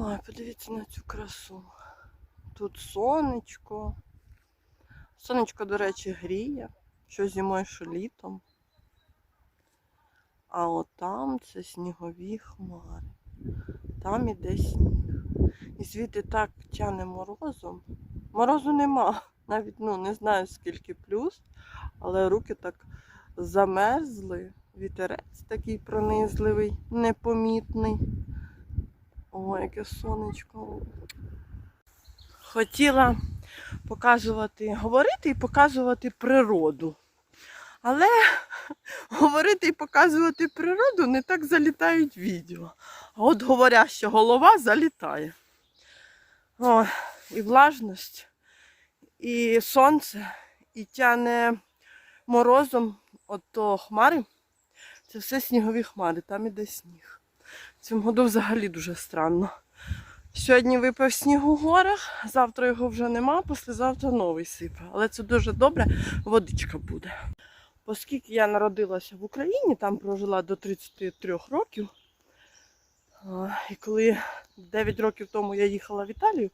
Ой, подивіться на цю красу. Тут сонечко. Сонечко, до речі, гріє, що зимою, що літом. А от там це снігові хмари. Там іде сніг. І звідти так тяне морозом. Морозу нема. Навіть ну, не знаю скільки плюс, але руки так замерзли. Вітерець такий пронизливий, непомітний. О, яке сонечко. Хотіла показувати, говорити і показувати природу. Але говорити і показувати природу не так залітають відео. А от говоряща голова залітає. О, і влажність, і сонце, і тяне морозом от то хмари. Це все снігові хмари, там іде сніг. Цьому году взагалі дуже странно. Сьогодні випав сніг у горах, завтра його вже нема, післязавтра новий сипе. Але це дуже добре, водичка буде. Оскільки я народилася в Україні, там прожила до 33 років. І коли 9 років тому я їхала в Італію,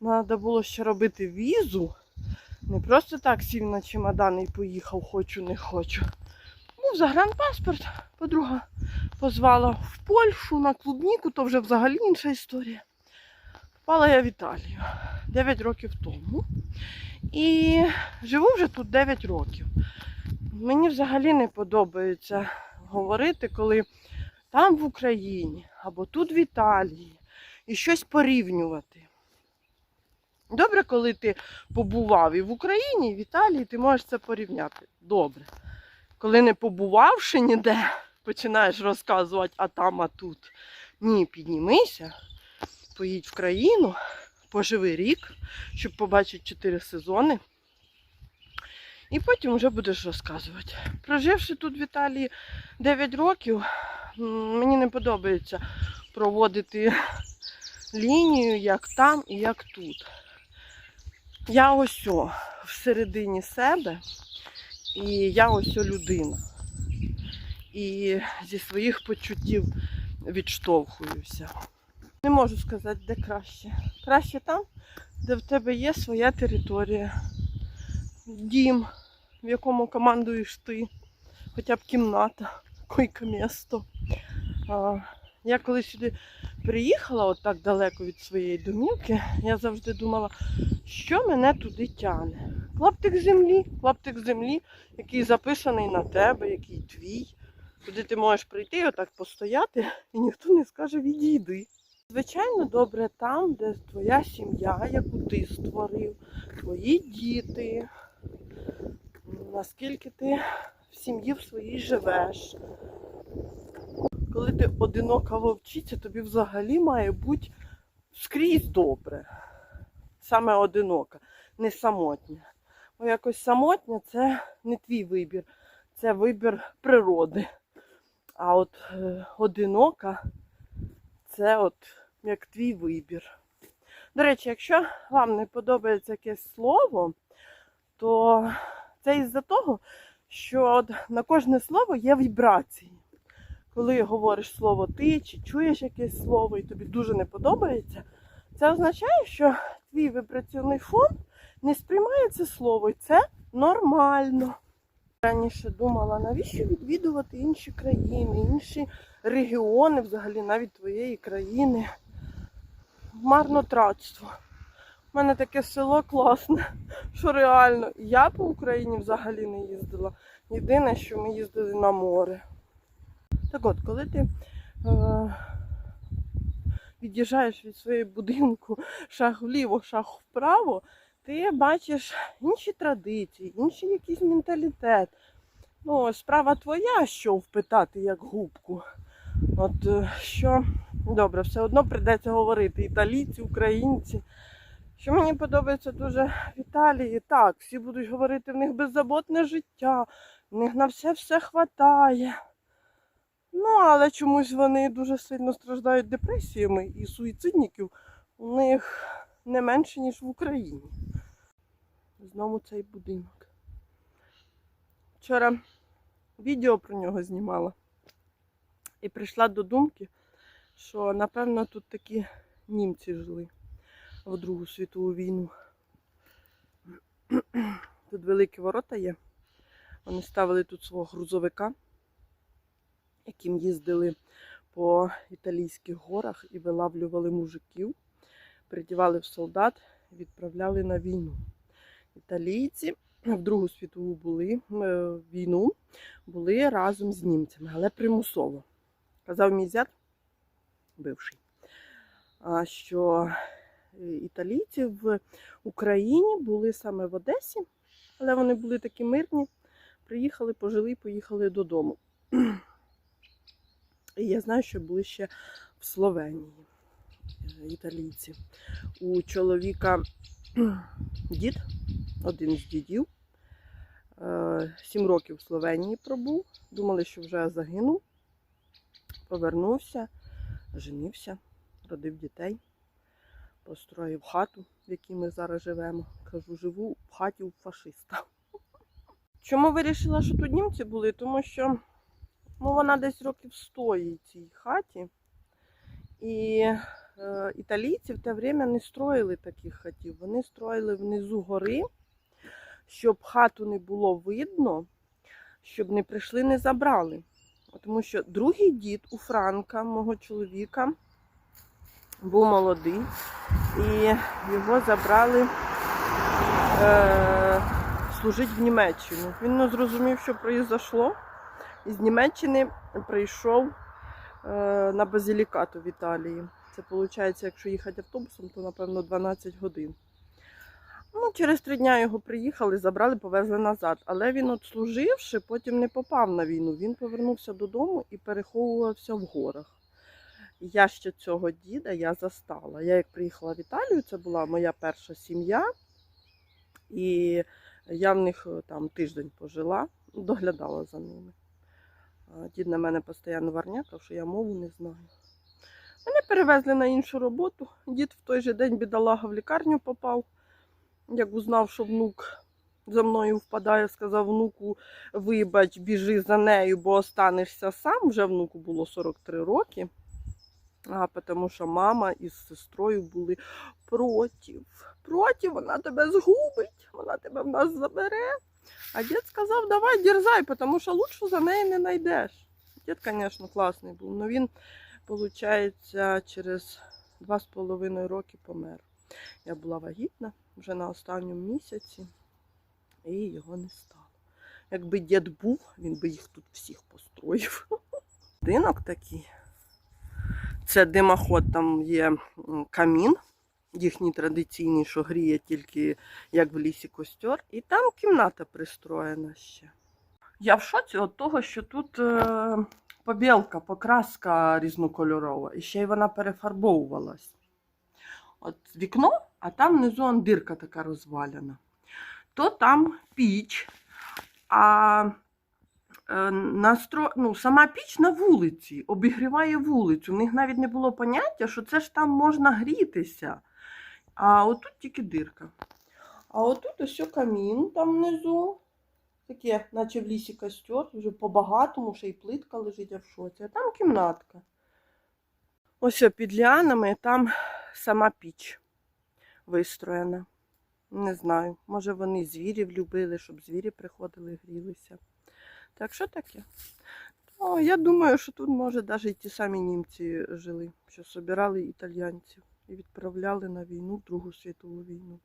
треба було ще робити візу. Не просто так сів на чемодан і поїхав, хочу, не хочу. Був загранпаспорт, подруга позвала в Польщу на клубніку, то вже взагалі інша історія. Попала я в Італію 9 років тому. І живу вже тут 9 років. Мені взагалі не подобається говорити, коли там в Україні або тут в Італії і щось порівнювати. Добре, коли ти побував і в Україні, і в Італії, ти можеш це порівняти. Добре. Коли не побувавши ніде, починаєш розказувати, а там, а тут. Ні, піднімися, поїдь в країну, поживи рік, щоб побачити чотири сезони. І потім вже будеш розказувати. Проживши тут в Італії 9 років, мені не подобається проводити лінію як там і як тут. Я ось о, всередині себе, і я ось о людина. І зі своїх почуттів відштовхуюся. Не можу сказати, де краще. Краще там, де в тебе є своя територія, дім, в якому командуєш ти, хоча б кімната, койка місто. Я коли сюди приїхала, от так далеко від своєї домівки, я завжди думала, що мене туди тягне. Клаптик землі, клаптик землі, який записаний на тебе, який твій, куди ти можеш прийти, отак постояти, і ніхто не скаже відійди. Звичайно, добре там, де твоя сім'я, яку ти створив, твої діти, наскільки ти в сім'ї в своїй живеш. Коли ти одинока вовчиця, тобі взагалі має бути скрізь добре. Саме одинока, не самотня. Бо якось самотня це не твій вибір, це вибір природи. А от е, одинока це от як твій вибір. До речі, якщо вам не подобається якесь слово, то це із-за того, що от на кожне слово є вібрації. Коли говориш слово ти чи чуєш якесь слово і тобі дуже не подобається, це означає, що твій вібраційний фон не сприймає це слово, і це нормально. Раніше думала, навіщо відвідувати інші країни, інші регіони, взагалі навіть твоєї країни. Марнотратство. У мене таке село класне, що реально. Я по Україні взагалі не їздила. Єдине, що ми їздили на море. Так от, коли ти е, від'їжджаєш від своєї будинку шаг вліво, шаг вправо, ти бачиш інші традиції, інший якийсь менталітет. Ну, справа твоя, що впитати як губку. От е, що добре, все одно прийдеться говорити італійці, українці. Що мені подобається дуже в Італії, так, всі будуть говорити, в них беззаботне життя, в них на все все хватає. Ну, але чомусь вони дуже сильно страждають депресіями і суїцидників у них не менше, ніж в Україні. Знову цей будинок. Вчора відео про нього знімала і прийшла до думки, що напевно тут такі німці жили в Другу світову війну. Тут великі ворота є. Вони ставили тут свого грузовика, яким їздили по італійських горах і вилавлювали мужиків, придівали в солдат відправляли на війну. Італійці в Другу світову були, е, війну були разом з німцями, але примусово. Казав мій зять, бивший, що е, італійці в Україні були саме в Одесі, але вони були такі мирні. Приїхали, пожили поїхали додому. І я знаю, що були ще в Словенії е, італійці. У чоловіка дід, один з дідів, е, сім років в Словенії пробув. Думали, що вже загинув. Повернувся, женився, родив дітей, построїв хату, в якій ми зараз живемо. Кажу, живу в хаті у фашиста. Чому вирішила, що тут німці були? Тому що ну, вона десь років стоїть цій хаті. І італійці в те время не строїли таких хатів. Вони строїли внизу гори, щоб хату не було видно, щоб не прийшли, не забрали. Тому що другий дід у Франка, мого чоловіка, був молодий, і його забрали е, служити в Німеччину. Він не зрозумів, що произошло. І з Німеччини прийшов е, на базилікату в Італії. Це виходить, якщо їхати автобусом, то напевно 12 годин. Ну, через три дні його приїхали, забрали, повезли назад. Але він, от служивши, потім не попав на війну. Він повернувся додому і переховувався в горах. Я ще цього діда я застала. Я як приїхала в Італію, це була моя перша сім'я. І я в них е, там тиждень пожила, доглядала за ними. Дід на мене постійно варнякав, що я мову не знаю. Мене перевезли на іншу роботу. Дід в той же день бідолага в лікарню попав. Як узнав, що внук за мною впадає, сказав внуку, вибач, біжи за нею, бо останешся сам. Вже внуку було 43 роки. А тому що мама із сестрою були проти. Проти, вона тебе згубить, вона тебе в нас забере. А дід сказав, давай дерзай, тому що лучше за неї не знайдеш. Дід, звісно, класний був, але він, виходить, через два з половиною роки помер. Я була вагітна вже на останньому місяці, і його не стало. Якби дід був, він би їх тут всіх построїв. Будинок такий. Це димоход, там є камін, їхній традиційний, що гріє тільки як в лісі костер, і там кімната пристроєна ще. Я в шоці від того, що тут е, побілка, покраска різнокольорова, і ще й вона перефарбовувалась. От вікно, а там внизу он дирка така розваляна. То там піч, а е, настро... ну, сама піч на вулиці, обігріває вулицю. У них навіть не було поняття, що це ж там можна грітися. А отут тільки дирка. А отут ось камін там внизу. Таке, наче в лісі костер, вже по-багатому, ще й плитка лежить а в шоці. А там кімнатка. Ось під ліанами там сама піч вистроєна. Не знаю, може вони звірів любили, щоб звірі приходили, грілися. Так що таке? О, я думаю, що тут, може, навіть ті самі німці жили, що собирали італьянців і відправляли на війну, Другу світову війну.